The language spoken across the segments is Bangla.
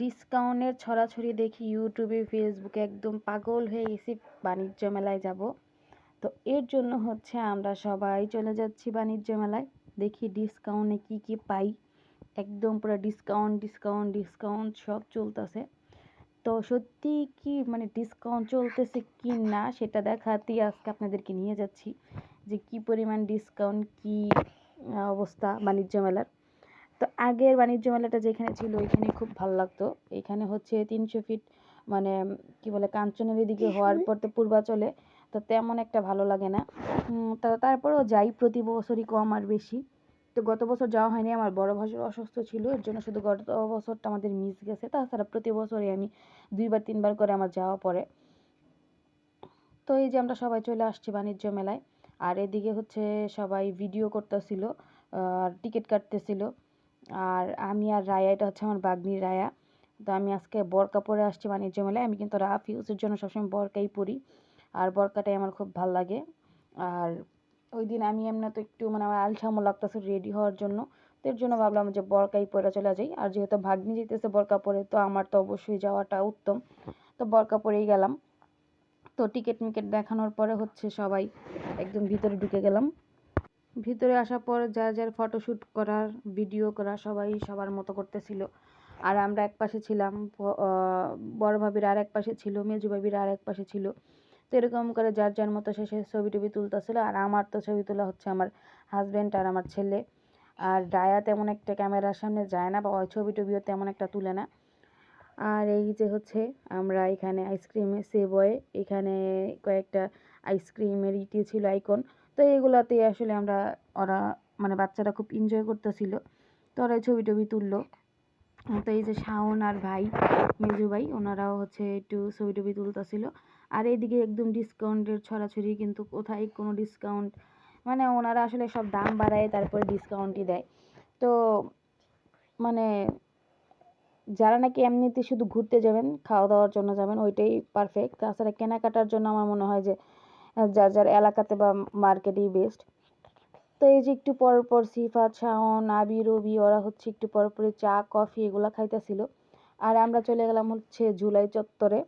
ডিসকাউন্টের ছড়াছড়ি দেখি ইউটিউবে ফেসবুকে একদম পাগল হয়ে গেছি, বাণিজ্য মেলায় যাব। তো এর জন্য হচ্ছে আমরা সবাই চলে যাচ্ছি বাণিজ্য মেলায়। দেখি ডিসকাউন্টে কি কি পাই। একদম পুরো ডিসকাউন্ট ডিসকাউন্ট ডিসকাউন্ট সব চলতেছে। তো সত্যি কি মানে ডিসকাউন্ট চলতেছে কি না সেটা দেখাতেই আজকে আপনাদেরকে নিয়ে যাচ্ছি যে কি পরিমাণ ডিসকাউন্ট, কি অবস্থা বাণিজ্য মেলার। তো আগের বাণিজ্য মেলাটা যেখানে ছিল ওইখানে খুব ভালো লাগতো। এখানে হচ্ছে তিনশো ফিট মানে কি বলে কাঞ্চনের এদিকে হওয়ার পর তো পূর্বাচলে তো তেমন একটা ভালো লাগে না। তো তারপরেও যাই প্রতি বছরই কম আর বেশি। তো গত বছর যাওয়া হয়নি আমার বড় ভাসুর অসুস্থ ছিল এর জন্য শুধু গত বছরটা আমাদের মিস গেছে। তাছাড়া প্রতি বছরই আমি দুইবার তিনবার করে আমার যাওয়া পড়ে। তো এই যে আমরা সবাই চলে আসছি বাণিজ্য মেলায় আর এদিকে হচ্ছে সবাই ভিডিও করতেছিল আর টিকিট কাটতেছিল। আর আমি আর রায়া, এটা হচ্ছে আমার বাগনির রায়া। তো আমি আজকে বরকা পরে আসছি বাণিজ্য মেলায়। আমি কিন্তু রাফ ইউজের জন্য সবসময় বরকাই পরি। আর বরকাটাই আমার খুব ভালো লাগে। আর ওই দিন আমি এমনি তো একটু মানে আমার আলসামো লাগতেছে রেডি হওয়ার জন্য। তো এর জন্য ভাবলাম যে বরকাই পরে চলে যাই। আর যেহেতু ভাগ্নি যেতেছে বরকা পরে, তো আমার তো অবশ্যই যাওয়াটা উত্তম। তো বরকা পরেই গেলাম। তো টিকিট মিকেট দেখানোর পরে হচ্ছে সবাই একদম ভিতরে ঢুকে গেলাম। ভিতরে আসার পর যার যার ফটোশ্যুট করার ভিডিও করা সবাই সবার মতো করতেছিল। আর আমরা এক পাশে ছিলাম বড় ভাবির আর এক পাশে ছিল, মেজু ভাবির আর এক পাশে ছিল। তো এরকম করে যার যার মতো শেষে ছবি টবি তুলতেছিল, আর আমার তো ছবি তোলা হচ্ছে আমার হাজব্যান্ড আর আমার ছেলে। আর ডায়া তেমন একটা ক্যামেরার সামনে যায় না, বা ওই ছবি টবিও তেমন একটা তুলে না। আর এই যে হচ্ছে, আমরা এখানে আইসক্রিমে সেবয়ে এখানে কয়েকটা আইসক্রিমের ইটি ছিল আইকন তো এগুলোতে আসলে আমরা, ওরা মানে বাচ্চারা খুব এনজয় করতেছিল। তো ওরা ছবি টবি তুললো। তো এই যে শাওন আর ভাই, মেজু ভাই, ওনারাও হচ্ছে একটু ছবি টবি তুলতেছিল। আর এইদিকে একদম ডিসকাউন্টের ছড়াছড়ি কিন্তু কোথায় কোনো ডিসকাউন্ট? মানে ওনারা আসলে সব দাম বাড়ায়, তারপরে ডিসকাউন্টই দেয়। তো মানে যারা নাকি এমনিতে শুধু ঘুরতে যাবেন খাওয়া দাওয়ার জন্য যাবেন, ওইটাই পারফেক্ট তাছাড়া কেনাকাটার জন্য আমার মনে হয় যে যার যার এলাকাতে বা মার্কেটেই বেস্ট তো এই যে একটু পর পর সিফাত, শাওন, আবি, রবি, ওরা হচ্ছে একটু পর পরে চা, কফি এগুলো খাইতেছিল। আর আমরা চলে গেলাম হচ্ছে জুলাই চত্বরে।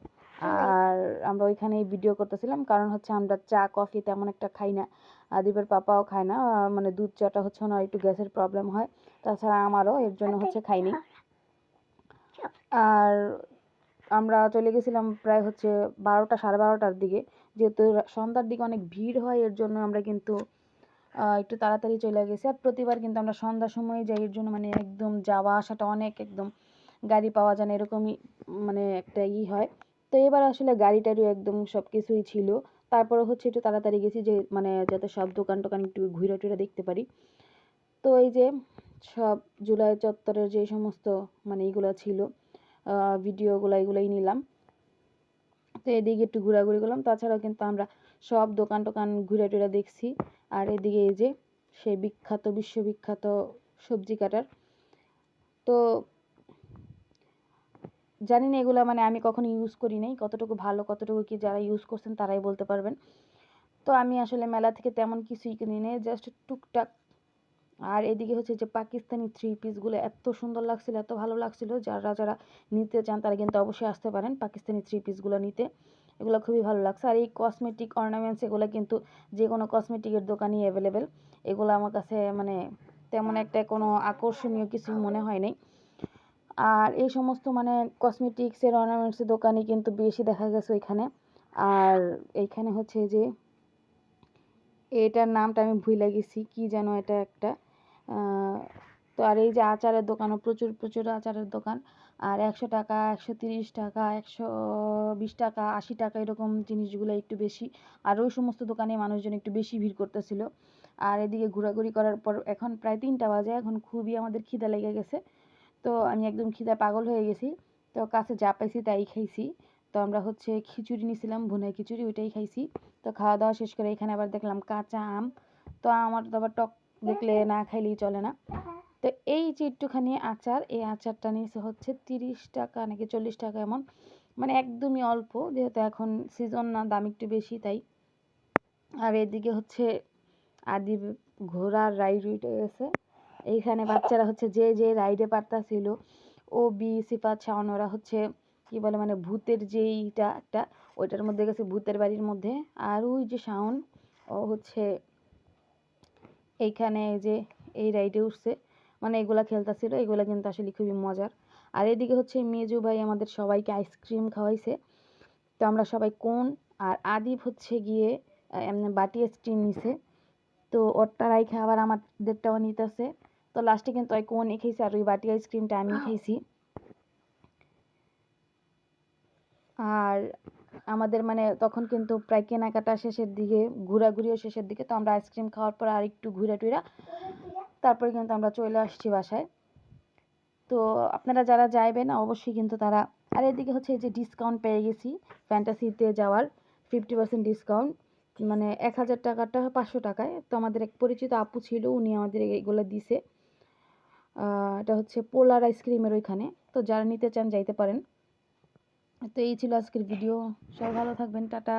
আর আমরা ওইখানেই ভিডিও করতেছিলাম। কারণ হচ্ছে আমরা চা, কফি তেমন একটা খাই না। আদিবের পাপাও খায় না। মানে দুধ, চাটা হচ্ছে ওনার একটু গ্যাসের প্রবলেম হয়। তাছাড়া আমারও এর জন্য হচ্ছে খাইনি। আর আমরা চলে গেছিলাম প্রায় হচ্ছে বারোটা, সাড়ে বারোটার দিকে। যেহেতু সন্ধ্যার দিকে অনেক ভিড় হয়, এর জন্য আমরা কিন্তু একটু তাড়াতাড়ি চলে গেছি। আর প্রতিবার কিন্তু আমরা সন্ধ্যার সময় যাই, এর জন্য মানে একদম যাওয়া আসাটা অনেক একদম গাড়ি পাওয়া যায় না, এরকমই মানে একটা ই হয়। তো এবার আসলে গাড়ি টাড়িও একদম সব কিছুই ছিল। তারপরে হচ্ছে একটু তাড়াতাড়ি গেছি যে মানে যাতে সব দোকান টোকান একটু ঘুরে টুরে দেখতে পারি। তো এই যে, সব জুলাই চত্বরের যে সমস্ত মানে এইগুলো ছিল ভিডিওগুলো এগুলোই নিলাম। তো এদিকে একটু ঘোরাঘুরি করলাম। তাছাড়াও কিন্তু আমরা সব দোকান টোকান ঘুরে টুরে দেখছি। আর এদিকে এই যে সেই বিখ্যাত, বিশ্ববিখ্যাত সবজি কাটার। তো জানি না এগুলো মানে আমি কখনো ইউজ করি নাই। কতটুকু ভালো, কতটুকু কি যারা ইউজ করছেন তারাই বলতে পারবেন। তো আমি আসলে মেলা থেকে তেমন কিছুই কিনি নেই জাস্ট টুকটাক আর এদিকে হচ্ছে যে পাকিস্তানি থ্রি পিসগুলো এত সুন্দর লাগছিল, এত ভালো লাগছিল। যারা যারা নিতে চান তারা কিন্তু অবশ্যই আসতে পারেন পাকিস্তানি থ্রি পিসগুলো নিতে। এগুলো খুবই ভালো লাগছে। আর এই কসমেটিক অর্নামেন্টস এগুলো কিন্তু যে কোনো কসমেটিকের দোকানই অ্যাভেলেবেল এগুলো আমার কাছে মানে তেমন একটা কোনো আকর্ষণীয় কিছু মনে হয় নাই। আর এই সমস্ত মানে কসমেটিক্সের অর্নামেন্টসের দোকানই কিন্তু বেশি দেখা গেছে ওইখানে। আর এইখানে হচ্ছে যে, এটার নামটা আমি ভুলে গেছি, কি যেন এটা একটা। তো আর এই যে আচারের দোকানও প্রচুর প্রচুর আচারের দোকান। আর একশো টাকা, একশো তিরিশ টাকা, একশো বিশ টাকা, আশি টাকা এরকম জিনিসগুলো একটু বেশি। আর ওই সমস্ত দোকানে মানুষজন একটু বেশি ভিড় করতেছিল। আর এদিকে ঘোরাঘুরি করার পর এখন প্রায় তিনটা বাজে, এখন খুবই আমাদের খিদা লেগে গেছে। তো আমি একদম খিদা পাগল হয়ে গেছি। তো কাছে যা পাইছি তাই খাইছি। তো আমরা হচ্ছে খিচুড়ি নিয়েছিলাম ভুনা খিচুড়ি, ওইটাই খাইছি। তো খাওয়া দাওয়া শেষ করে এখানে আবার দেখলাম কাঁচা আম। তো আমার তো আবার টক দেখলে না খাইলেই চলে না। তো এই যে একটুখানি আচার, এই আচারটা নিয়েছে হচ্ছে তিরিশ টাকা নাকি চল্লিশ টাকা এমন। মানে একদমই অল্প, যেহেতু এখন সিজন না, দাম একটু বেশি তাই। আর এদিকে হচ্ছে আদি ঘোড়ার রাইড উঠে গেছে। এইখানে বাচ্চারা হচ্ছে যে যে রাইডে পারতাছিল, ও, বি, সিফাত, শাওন, ওরা হচ্ছে কি বলে মানে ভূতের যেইটা একটা ওইটার মধ্যে গেছে, ভূতের বাড়ির মধ্যে। আর ওই যে শাওন, ও হচ্ছে এইখানে এই যে এই রাইডে উঠছে মানে এগুলা খেলতেছিল, এগুলা কিন্তু আসলে খুবই মজার। আর এদিকে হচ্ছে মেজু ভাই আমাদের সবাইকে আইসক্রিম খাওয়াইছে। তো আমরা সবাই কোন আর আদিব হচ্ছে গিয়ে এমনি বাটি আইসক্রিম নিছে। তো ওরটা রাইখে আবার আমাদেরটাও নিতেছে। তো লাস্টে কিন্তু ওই কোন খেয়েছি আর ওই বাটি আইসক্রিমটা আমি খেয়েছি। আর আমাদের মানে তখন কিন্তু প্রায় কেনাকাটা শেষের দিকে, ঘোরাঘুরিও শেষের দিকে, তো আমরা আইসক্রিম খাওয়ার পর আর একটু ঘুরে টুরা তারপরে কিন্তু আমরা চলে আসছি বাসায়। তো আপনারা যারা যাইবেন, অবশ্যই কিন্তু তারা, আর এদিকে হচ্ছে এই যে ডিসকাউন্ট পেয়ে গেছি ফ্যান্টাসিতে যাওয়ার ফিফটি পার্সেন্ট ডিসকাউন্ট মানে এক হাজার টাকাটা পাঁচশো টাকায়। তো আমাদের এক পরিচিত আপু ছিল, উনি আমাদের এগুলো দিছে। এটা হচ্ছে পোলার আইসক্রিমের ওইখানে। তো যারা নিতে চান, যাইতে পারেন। তো এই ছিল আজকের ভিডিও। সবাই ভালো থাকবেন টাটা।